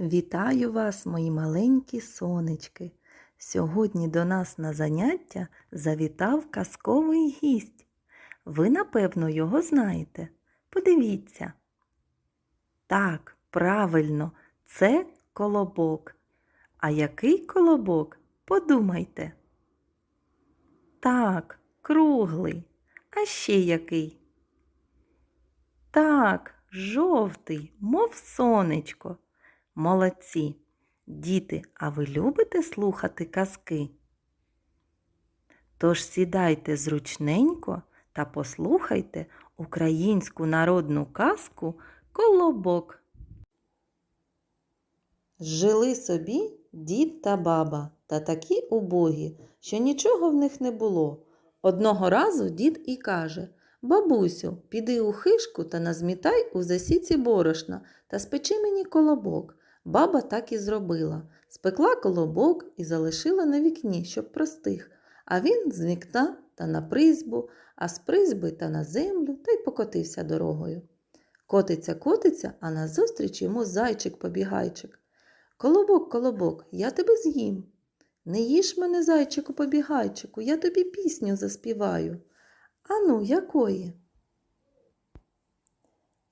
Вітаю вас, мої маленькі сонечки. Сьогодні до нас на заняття завітав казковий гість. Ви, напевно, його знаєте. Подивіться. Так, правильно, це колобок. А який колобок? Подумайте. Так, круглий. А ще який? Так, жовтий, мов сонечко. Молодці. Діти, а ви любите слухати казки? Тож сідайте зручненько та послухайте українську народну казку Колобок. Жили собі дід та баба та такі убогі, що нічого в них не було. Одного разу дід і каже Бабусю, піди у хишку та назмітай у засіці борошна та спечи мені колобок. Баба так і зробила. Спекла колобок і залишила на вікні, щоб простих. А він з вікна та на призьбу, а з призьби та на землю та й покотився дорогою. Котиться, котиться, а назустріч йому зайчик-побігайчик. Колобок, колобок, я тебе з'їм. Не їж мене, зайчику побігайчику, я тобі пісню заспіваю. Ану, якої?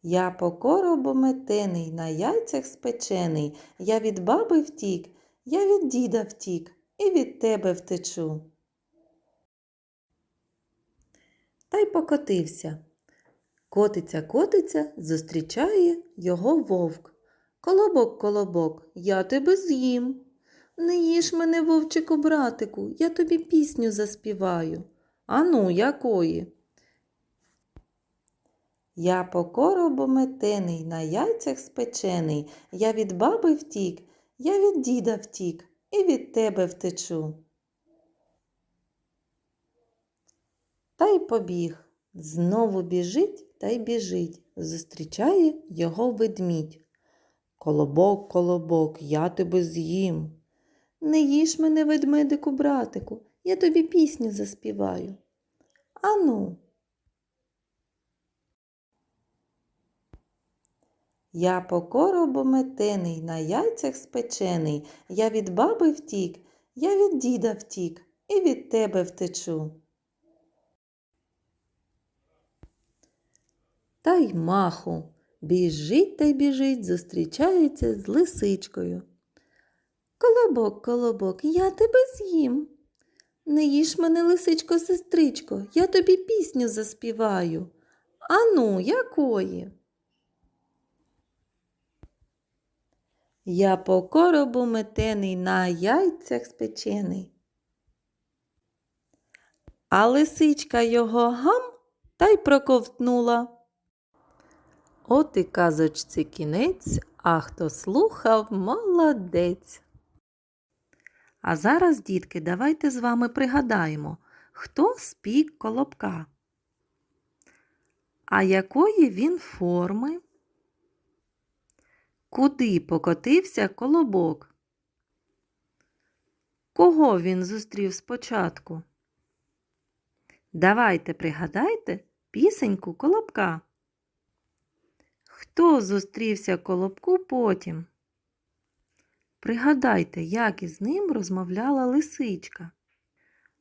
Я по коробу метений, на яйцях спечений, я від баби втік, я від діда втік і від тебе втечу. Та й покотився. Котиться, котиться, зустрічає його вовк. Колобок, колобок, я тебе з'їм. Не їж мене, вовчику, братику, я тобі пісню заспіваю. Ану, якої? Я по коробу метений, на яйцях спечений, я від баби втік, я від діда втік і від тебе втечу. Та й побіг. Знову біжить та й біжить, зустрічає його ведмідь. Колобок, колобок, я тебе з'їм. Не їж мене, ведмедику, братику, я тобі пісню заспіваю. Ану. Я по коробу метений, на яйцях спечений, я від баби втік, я від діда втік і від тебе втечу. Та й маху, біжить та й біжить, зустрічається з лисичкою. Колобок, колобок, я тебе з'їм. Не їж мене, лисичко, сестричко, я тобі пісню заспіваю. Ану, якої? Я по коробу метений, на яйцях спечений. А лисичка його гам та й проковтнула. От і казочці кінець, а хто слухав, молодець. А зараз, дітки, давайте з вами пригадаємо, хто спік колобка. А якої він форми? Куди покотився колобок? Кого він зустрів спочатку? Давайте пригадайте пісеньку колобка. Хто зустрівся колобку потім? Пригадайте, як із ним розмовляла лисичка.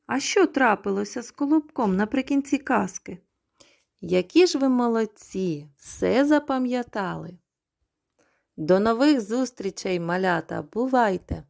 А що трапилося з колобком наприкінці казки? Які ж ви молодці, все запам'ятали. До нових зустрічей, малята, бувайте!